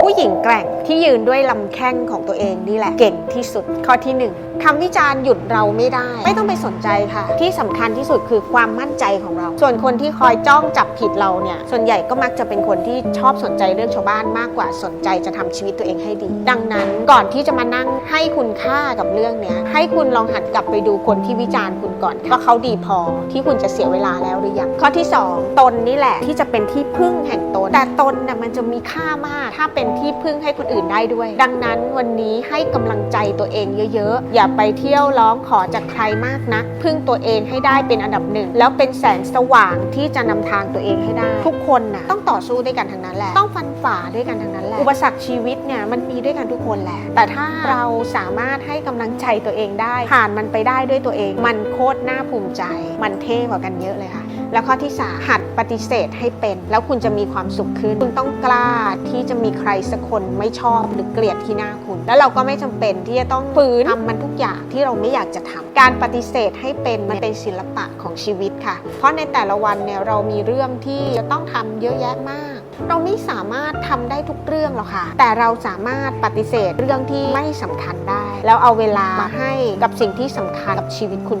ผู้หญิงแกร่งที่ยืนด้วยลำแข้งของตัวเองนี่แหละ เก่งที่สุดข้อที่หนึ่ง คำวิจารณ์หยุดเราไม่ได้ ไม่ต้องไปสนใจค่ะ ที่สำคัญที่สุดคือความมั่นใจของเรา ส่วนคนที่คอยจ้องจับผิดเราเนี่ยส่วนใหญ่ก็มักจะเป็นคนที่ชอบสนใจเรื่องชาวบ้านมากกว่าสนใจจะทำชีวิตตัวเองให้ดี ดังนั้นก่อนที่จะมานั่งให้คุณค่ากับเรื่องเนี้ยให้คุณลองหันกลับไปดูคนที่วิจารณ์คุณก่อนว่าเขาดีพอที่คุณจะเสียเวลาแล้วหรือยังข้อที่สองตนนี่แหละที่จะเป็นที่พึ่งแห่งตน แต่ตนน่ะมันจะมีค่ามาก ถ้าเป็นที่พึ่งให้คนอื่นได้ด้วย ดังนั้นวันนี้ให้กำลังใจตัวเองเยอะๆอย่าไปเที่ยวร้องขอจากใครมากนัก พึ่งตัวเองให้ได้เป็นอันดับหนึ่ง แล้วเป็นแสงสว่างที่จะนำทางตัวเองให้ได้ ทุกคนนะต้องต่อสู้ด้วยกันทั้งนั้นแหละต้องฟันฝ่าด้วยกันทั้งนั้นแหละอุปสรรคชีวิตเนี่ยมันมีด้วยกันทุกคนแหละแต่ถ้าเราสามารถให้กำลังใจตัวเองได้ ผ่านมันไปได้ด้วยตัวเอง มันโคตรน่าภูมิใจ มันเท่กว่ากันเยอะเลยค่ะแล้วข้อที่สามหัดปฏิเสธให้เป็น แล้วคุณจะมีความสุขขึ้น คุณต้องกล้าที่จะมีใครสักคนไม่ชอบหรือเกลียดที่หน้าคุณ แล้วเราก็ไม่จำเป็นที่จะต้องฝืนทำมันทุกอย่างที่เราไม่อยากจะทำการปฏิเสธให้เป็นมันเป็นศิลปะของชีวิตค่ะ เพราะในแต่ละวันเนี่ยเรามีเรื่องที่จะต้องทำเยอะแยะมากเราไม่สามารถทำได้ทุกเรื่องหรอกค่ะ แต่เราสามารถปฏิเสธเรื่องที่ไม่สำคัญได้ แล้วเอาเวลามาให้กับสิ่งที่สำคัญกับชีวิตคุณ